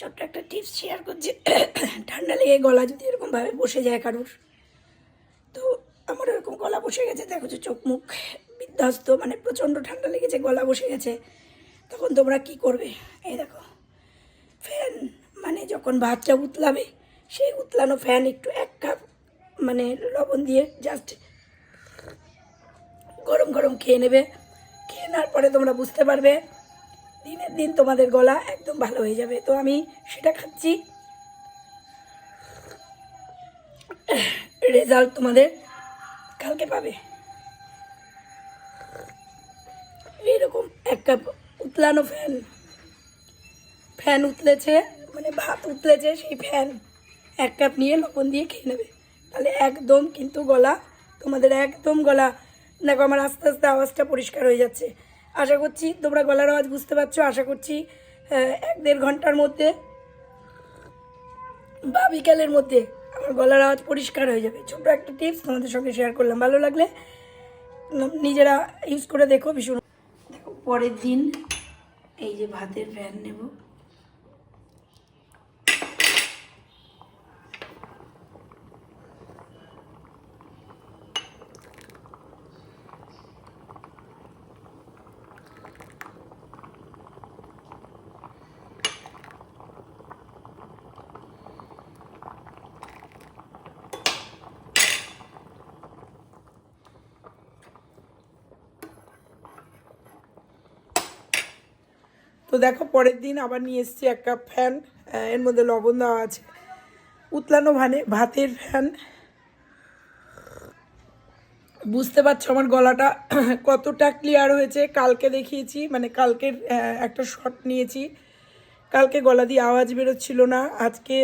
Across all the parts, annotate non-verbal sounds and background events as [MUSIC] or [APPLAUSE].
ছোট্ট একটা tips share করছি। ঠান্ডা লেগে গলা যদি এরকমভাবে বসে যায় কারোর, তো আমার এরকম গলা বসে গেছে, দেখো যে চোখ মুখ বিধ্বস্ত মানে প্রচণ্ড ঠান্ডা লেগেছে, গলা বসে গেছে। তখন তোমরা কি করবে? এই দেখো ফ্যান মানে যখন ভাতটা উতলাবে, সেই উতলানো ফ্যান একটু এক কাপ মানে লবণ দিয়ে জাস্ট গরম গরম খেয়ে নেবে। খেয়ে নেওয়ার পরে তোমরা বুঝতে পারবে দিনের দিন তোমাদের গলা একদম ভালো হয়ে যাবে। তো আমি সেটা খাচ্ছি। রেজাল্ট তোমাদের কালকে পাবে। এইরকম এক কাপ উতলানো ফ্যান। ফ্যান উতলেছে মানে ভাত উতলেছে সেই ফ্যান। এক কাপ নিয়ে লবণ দিয়ে খেয়ে নেবে। তাহলে একদম কিন্তু গলা, তোমাদের একদম গলা। দেখো আমার আস্তে আস্তে আওয়াজটা পরিষ্কার হয়ে যাচ্ছে। আশা করছি তোমরা গলার আওয়াজ বুঝতে পারছ, আশা করছি এক দেড় ঘণ্টার মধ্যে, বা বিকালের মধ্যে আমার গলার আওয়াজ পরিষ্কার হয়ে যাবে। ছোটো একটা টিপস তোমাদের সঙ্গে শেয়ার করলাম। ভালো লাগলে নিজেরা ইউজ করে দেখো ভীষণ। দেখো, পরের দিন এই যে ভাতের ফ্যান নেব। তো দেখো, পরের দিন আবার নিয়ে এসেছি এক কাপ ফ্যান এর মধ্যে লবণ দেওয়া আছে। উতলানো ভানে, ভাতের ফ্যান। বুঝতে পারছ আমার গলাটা [CLEARS THROAT] কতটা ক্লিয়ার হয়েছে? কালকে দেখিয়েছি মানে কালকের একটা শট নিয়েছি। কালকে গলা দিয়ে আওয়াজ বেরোচ্ছিল না, আজকে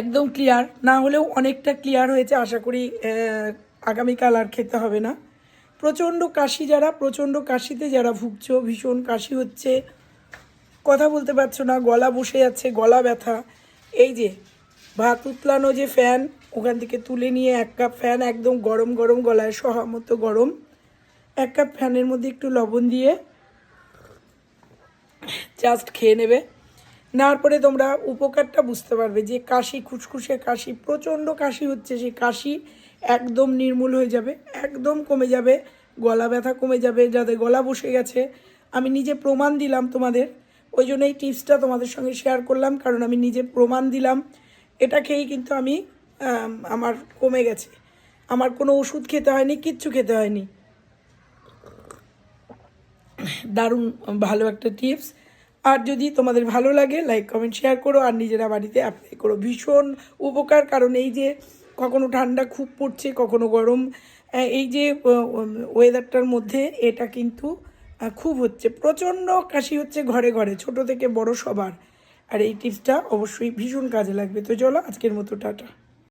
একদম ক্লিয়ার না হলেও অনেকটা ক্লিয়ার হয়েছে, আশা করি আগামীকাল আর খেতে হবে না। প্রচণ্ড কাশি যারা, প্রচণ্ড কাশিতে যারা ভুগছো, ভীষণ কাশি হচ্ছে, কথা বলতে পারছ না, গলা বসে যাচ্ছে, গলা ব্যথা। এই যে, ভাত উতলানো যে ফ্যান ওখান থেকে তুলে নিয়ে এক কাপ ফ্যান একদম গরম গরম গলায় সহা মতো গরম। এক কাপ ফ্যানের মধ্যে একটু লবণ দিয়ে জাস্ট খেয়ে নেবে। নেওয়ার পরে তোমরা উপকারটা বুঝতে পারবে যে কাশি, খুসখুসে কাশি, প্রচণ্ড কাশি হচ্ছে, সেই কাশি একদম নির্মূল হয়ে যাবে, একদম কমে যাবে, গলা ব্যথা কমে যাবে, যাদের গলা বসে গেছে। আমি নিজে প্রমাণ দিলাম তোমাদের, ওই জন্য এই টিপসটা তোমাদের সঙ্গে শেয়ার করলাম, কারণ আমি নিজে প্রমাণ দিলাম। এটা খেয়েই কিন্তু আমি আমার কমে গেছে। আমার কোনো ওষুধ খেতে হয়নি, কিচ্ছু খেতে হয়নি। দারুণ, ভালো একটা টিপস আর যদি তোমাদের ভালো লাগে লাইক কমেন্ট শেয়ার করো। আর নিজেরা বাড়িতে অ্যাপ্লাই করো। ভীষণ উপকার, কারণ এই যে কখনো ঠান্ডা খুব পড়ছে, কখনো গরম। এই যে ওয়েদারটার মধ্যে এটা কিন্তু খুব হচ্ছে। প্রচণ্ড কাশি হচ্ছে ঘরে ঘরে, ছোট থেকে বড় সবার। আর এই টিপসটা অবশ্যই ভীষণ কাজে লাগবে। তো চলো, আজকের মতো, টাটা।